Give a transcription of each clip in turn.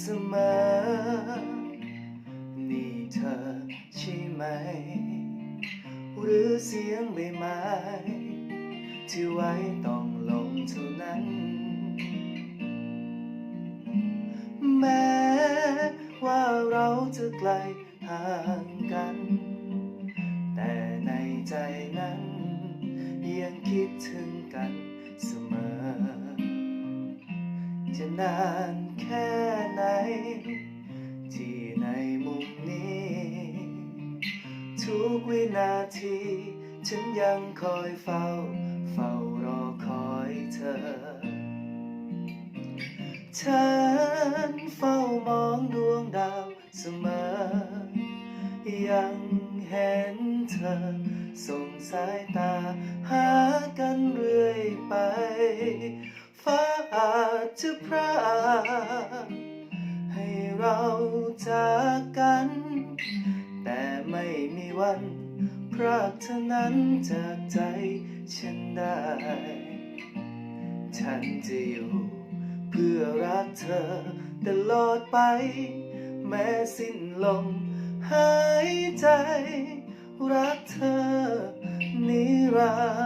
เสมอ นี่เธอใช่ไหม หรือเสียงใบไม้ที่ไว้ต้องลงเท่านั้น แม้ว่าเราจะไกลห่างกัน แต่ในใจนั้น ยังคิดถึงกันเสมอ จะนาน นาที ฉันยังคอยเฝ้า เฝ้ารอคอยเธอ ฉันเฝ้ามองดวงดาวเสมอ ยังเห็นเธอ ส่งสายตาหากันเรื่อยไป ฟ้าอาจจะพรากให้เราจากกัน แต่ไม่มีวัน รักเธอนั้นจากใจฉันได้ ฉันจะอยู่เพื่อรักเธอตลอดไป แม้สิ้นลมหายใจ รักเธอนิรันด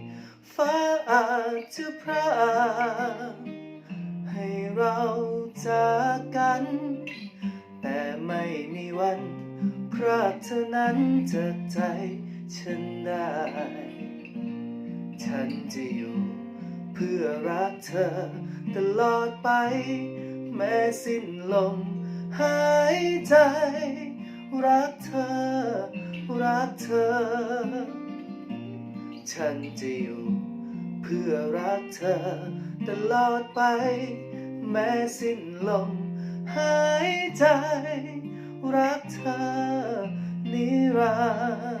ฟ้าอาจจะพรากให้เราจากกัน แต่ไม่มีวันพรากเธอนั้นจากใจฉันได้ ฉันจะอยู่เพื่อรักเธอตลอดไป แม้สิ้นลมหายใจ รักเธอ รักเธอ ฉันจะอยู่เพื่อรักเธอ ตลอดไป แม้สิ้นลมหายใจ รักเธอนิรันดร์